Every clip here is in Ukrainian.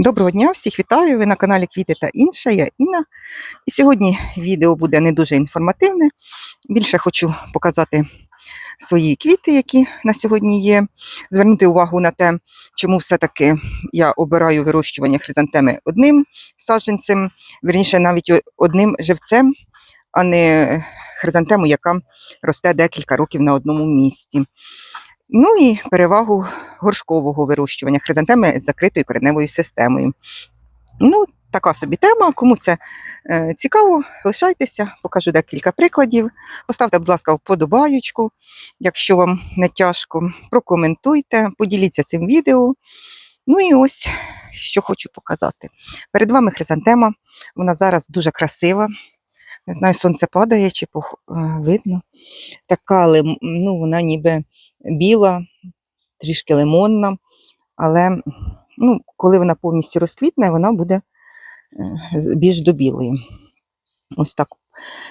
Доброго дня, всіх вітаю! Ви на каналі Квіти та інше. Я Інна. І сьогодні відео буде не дуже інформативне. Більше хочу показати свої квіти, які на сьогодні є. Звернути увагу на те, чому все-таки я обираю вирощування хризантеми одним саджанцем, вірніше навіть одним живцем, а не хризантему, яка росте декілька років на одному місці. Ну і перевагу горшкового вирощування хризантеми з закритою кореневою системою. Ну, така собі тема. Кому це е, цікаво, лишайтеся, покажу декілька прикладів. Поставте, будь ласка, вподобаючку, якщо вам не тяжко. Прокоментуйте, поділіться цим відео. Ну і ось що хочу показати. Перед вами хризантема. Вона зараз дуже красива. Не знаю, сонце падає чи пох- е, видно. Така лим- ну, вона ніби біла, трішки лимонна, але ну, коли вона повністю розквітне, вона буде е, більш до білої. Ось так.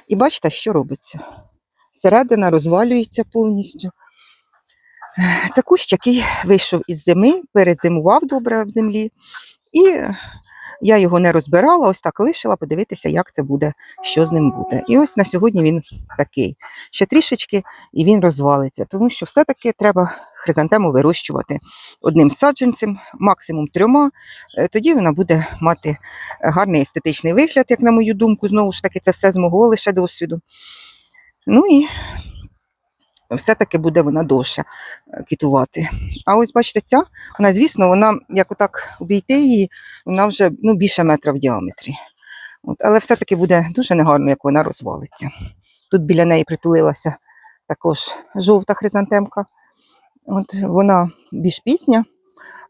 І бачите, що робиться. Середина розвалюється повністю. Це кущ, який вийшов із зими, перезимував добре в землі. І я його не розбирала, ось так лишила подивитися, як це буде, що з ним буде. І ось на сьогодні він такий. Ще трішечки і він розвалиться, тому що все-таки треба хризантему вирощувати одним саджанцем, максимум трьома. Е, Тоді вона буде мати гарний естетичний вигляд, як на мою думку. Знову ж таки, це все з мого лише досвіду. Ну і все-таки буде вона довше е, квітувати. А ось бачите, ця, вона, звісно, вона, як отак обійти її, вона вже ну, більше метра в діаметрі. От, але все-таки буде дуже негарно, як вона розвалиться. Тут біля неї притулилася також жовта хризантемка. От, вона більш пізня,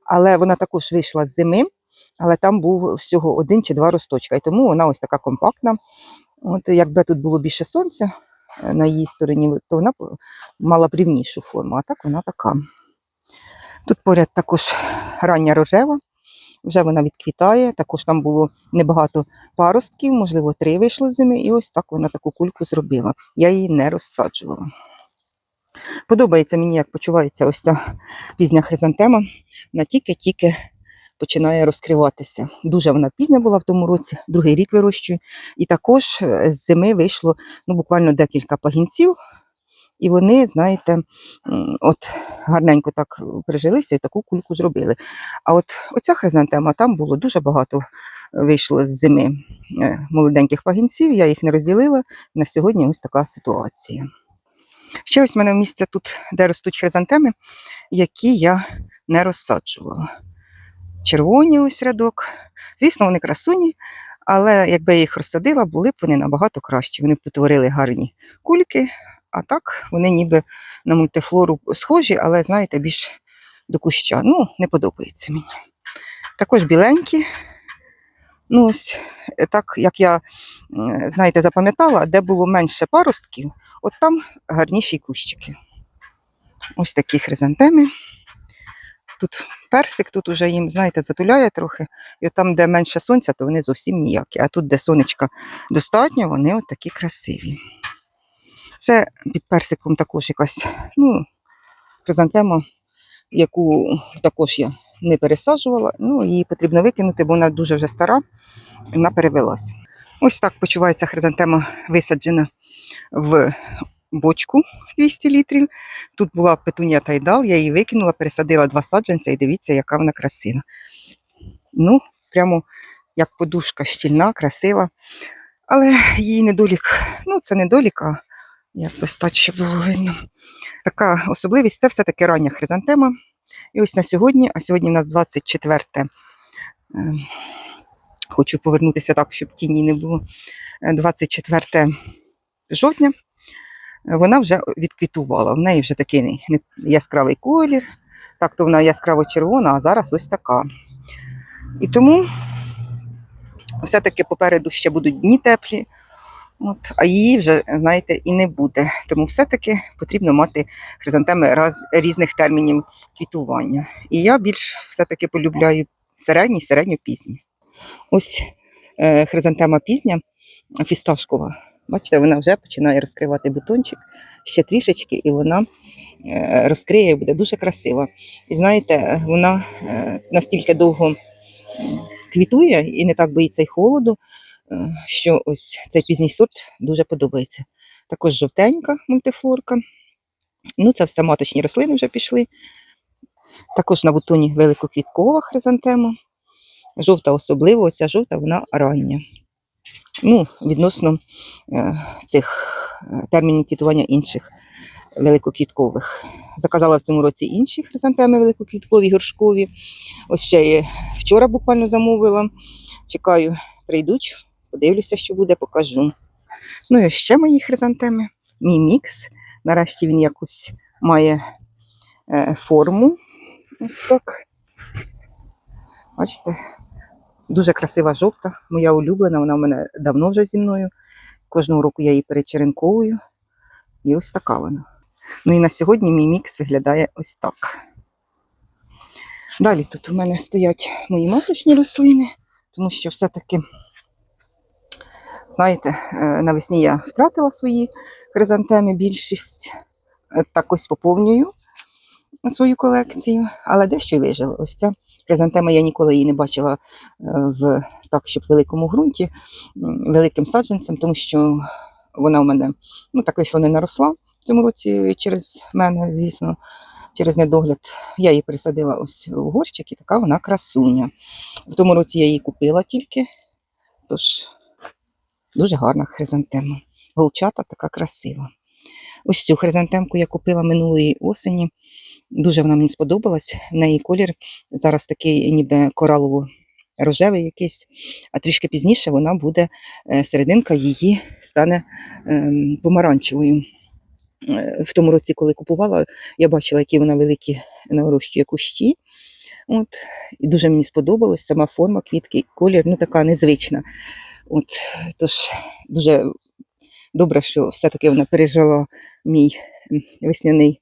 але вона також вийшла з зими, але там був всього один чи два росточка. І тому вона ось така компактна. От, якби тут було більше сонця е, на її стороні, то вона мала б рівнішу форму, а так вона така. Тут поряд також рання рожева, вже вона відквітає, також там було небагато паростків, можливо, три вийшло з зими, і ось так вона таку кульку зробила. Я її не розсаджувала. Подобається мені, як почувається ось ця пізня хризантема. Вона тільки-тільки починає розкриватися. Дуже вона пізня була в тому році, другий рік вирощую. І також е, з зими вийшло ну, буквально декілька пагінців, і вони, знаєте, от гарненько так прижилися і таку кульку зробили. А от оця хризантема, там було дуже багато вийшло з зими е, молоденьких пагінців, я їх не розділила. На сьогодні ось така ситуація. Ще ось в мене місце тут, де ростуть хризантеми, які я не розсаджувала. Червоні ось рядок. Звісно, вони красуні, але якби я їх розсадила, були б вони набагато кращі. Вони б потворили гарні кульки, а так вони ніби на мультифлору схожі, але, знаєте, більш до куща. Ну, не подобається мені. Також біленькі. Ну, ось е, так, як я, знаєте, запам'ятала, де було менше паростків, от там гарніші кущики. Ось такі хризантеми. Тут персик, тут уже їм, знаєте, затуляє трохи. І от там, де менше сонця, то вони зовсім ніякі. А тут, де сонечка достатньо, вони от такі красиві. Це під персиком також якась ну, хризантема, яку також я не пересаджувала. Ну, її потрібно викинути, бо вона дуже вже стара, вона перевелась. Ось так почувається хризантема висаджена в бочку 200 літрів. Тут була петунія тайдал, я її викинула, пересадила два саджанця і дивіться, яка вона красива. Ну, прямо як подушка щільна, красива. Але її недолік, ну це недолік, а як би стати, було видно. Така особливість це все-таки рання хризантема. І ось на сьогодні, а сьогодні у нас 24. е, Хочу повернутися так, щоб тіні не було. е, 24 жовтня. Вона вже відквітувала. В неї вже такий яскравий колір. Так то вона яскраво червона, а зараз ось така. І тому все-таки попереду ще будуть дні теплі, от, а її вже, знаєте, і не буде. Тому все-таки потрібно мати хризантеми раз, різних термінів квітування. І я більш все-таки полюбляю середні, середньопізні. Ось е, хризантема пізня, фісташкова. Бачите, вона вже починає розкривати бутончик ще трішечки, і вона е, розкриє і буде дуже красива. І знаєте, вона е, настільки довго квітує і не так боїться й холоду, е, що ось цей пізній сорт дуже подобається. Також жовтенька мультифлорка. Ну, це все маточні рослини вже пішли. Також на бутоні великоквіткова хризантема. Жовта особливо, оця жовта вона рання. Ну, відносно е, цих е, термінів квітування інших великоквіткових. Заказала в цьому році інші хризантеми великоквіткові, горшкові. Ось ще є вчора буквально замовила. Чекаю, прийдуть, подивлюся, що буде, покажу. Ну і ще мої хризантеми. Мій мікс. Нарешті він якусь має е, форму. Ось так. Бачите, дуже красива жовта, моя улюблена, вона в мене давно вже зі мною. Кожного року я її перечеренковую. І ось така вона. Ну і на сьогодні мій мікс виглядає ось так. Далі тут у мене стоять мої маточні рослини, тому що все-таки, знаєте, е, навесні я втратила свої хризантеми, більшість. Е, Так ось поповнюю свою колекцію, але дещо й вижило. Ось ця хризантема я ніколи її не бачила е, в так, щоб в великому ґрунті, великим саджанцем, тому що вона у мене ну, так вийшло не наросла в цьому році через мене, звісно, через недогляд. Я її пересадила ось у горщик, і така вона красуня. В тому році я її купила тільки, тож дуже гарна хризантема. Голчата така красива. Ось цю хризантемку я купила минулої осені. Дуже вона мені сподобалась. В неї колір зараз такий ніби коралово-рожевий якийсь, а трішки пізніше вона буде, е, серединка її стане ем, помаранчевою. Е, В тому році, коли купувала, я бачила, які вона великі нарощує кущі. От, і дуже мені сподобалось сама форма, квітки, колір, ну така незвична. От, тож дуже добре, що все-таки вона пережила мій весняний,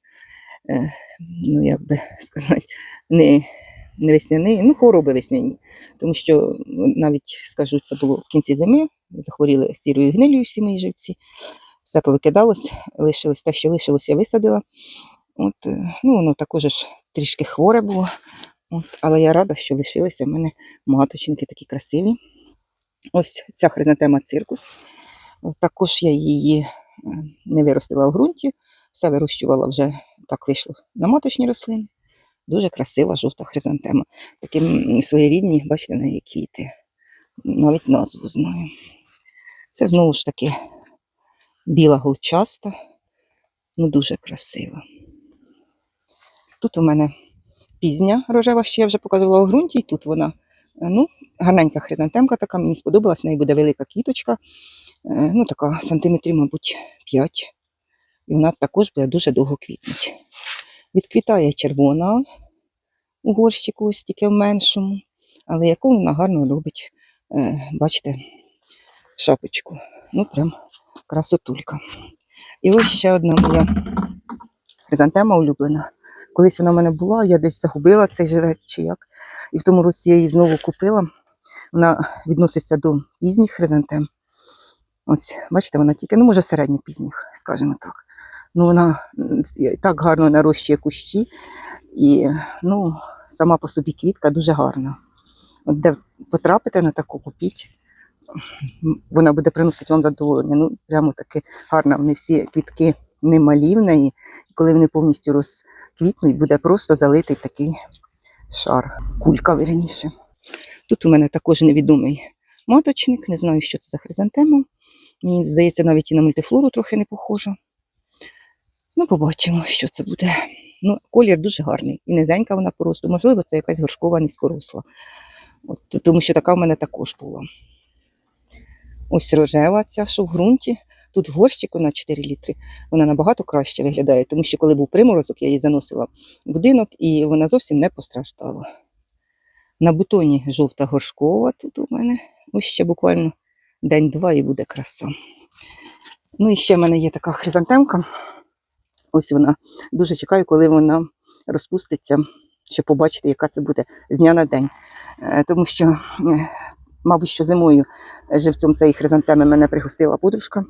ну як би сказати, не, не весняний, ну хвороби весняні. Тому що ну, навіть скажу, це було в кінці зими, захворіли сірою гнилью всі мої живці. Все повикидалось, лишилось те, що лишилось, я висадила. От, е, ну, воно також ж трішки хворе було. От, але я рада, що лишилися в мене маточники такі красиві. Ось ця хризантема циркус. Також я її е, не виростила в ґрунті, все вирощувала вже так вийшло на маточні рослини. Дуже красива жовта хризантема. Такі своєрідні, бачите, на неї квіти. Навіть назву знаю. Це знову ж таки біла голчаста, ну дуже красива. Тут у мене пізня рожева, що я вже показувала в ґрунті, і тут вона. е, Ну, гарненька хризантемка така, мені сподобалась, в неї буде велика квіточка, е, ну така сантиметрів, мабуть, 5. І вона також буде дуже довго квітнути. Відквітає червона у горщику, ось тільки в меншому, але яку вона гарно робить, е, бачите, шапочку. Ну, прям красотулька. І ось ще одна моя хризантема улюблена. Колись вона в мене була, я десь загубила цей живець чи як. І в тому році я її знову купила. Вона відноситься до пізніх хризантем. Ось, бачите, вона тільки, ну, може, середньопізніх, скажімо так. Ну, вона так гарно нарощує кущі, і ну, сама по собі квітка дуже гарна. От де потрапите на таку, купіть. Вона буде приносити вам задоволення. Ну, прямо таки гарна. Вони всі квітки немалі в неї. І коли вони повністю розквітнуть, буде просто залитий такий шар, кулька верніше. Тут у мене також невідомий маточник, не знаю, що це за хризантема. Мені здається, навіть і на мультифлору трохи не похожа. Ну, побачимо, що це буде. Ну, колір дуже гарний. І низенька вона по. Можливо, це якась горшкова низькоросла. От, тому що така в мене також була. Ось рожева ця, що в ґрунті. Тут в горщику на 4 літри. Вона набагато краще виглядає, тому що коли був приморозок, я її заносила в будинок і вона зовсім не постраждала. На бутоні жовта горшкова тут у мене. Ось ще буквально день-два і буде краса. Ну і ще в мене є така хризантемка. Ось вона. Дуже чекаю, коли вона розпуститься, щоб побачити, яка це буде з дня на день. Е, Тому що, е, мабуть, що зимою живцем цієї хризантеми мене пригостила подружка.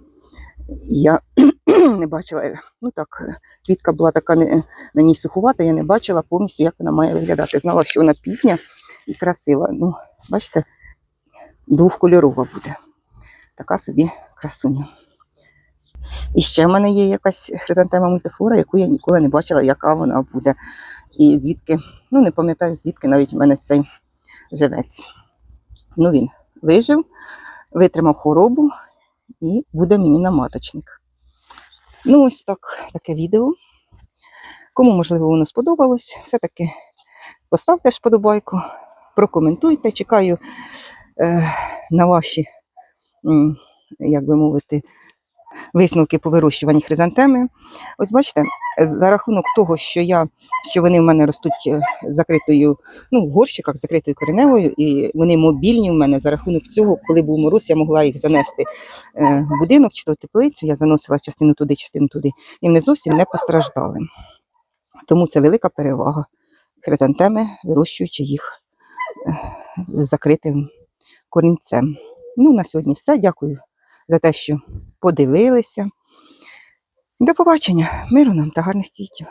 Я не бачила, е, ну так, квітка була така не, на ній сухувата, я не бачила повністю, як вона має виглядати. Знала, що вона пізня і красива. Ну, Бачите, двохкольорова буде. Така собі красуня. І ще в мене є якась хризантема мультифлора, яку я ніколи не бачила, яка вона буде. І звідки, ну не пам'ятаю, звідки навіть в мене цей живець. Ну він вижив, витримав хворобу і буде мені на маточник. Ну, ось так, таке відео. Кому, можливо, воно сподобалось, все-таки поставте ж подобайку, прокоментуйте. Чекаю е, на ваші, як би мовити, висновки по вирощуванні хризантеми. Ось бачите, за рахунок того, що я, що вони в мене ростуть е, закритою, ну, в горщиках закритою кореневою, і вони мобільні в мене. За рахунок цього, коли був мороз, я могла їх занести е, в будинок чи то в теплицю. Я заносила частину туди, частину туди, і вони зовсім не постраждали. Тому це велика перевага хризантеми, вирощуючи їх е, закритим корінцем. Ну, на сьогодні все. Дякую за те, що подивилися. До побачення, миру нам та гарних квітів.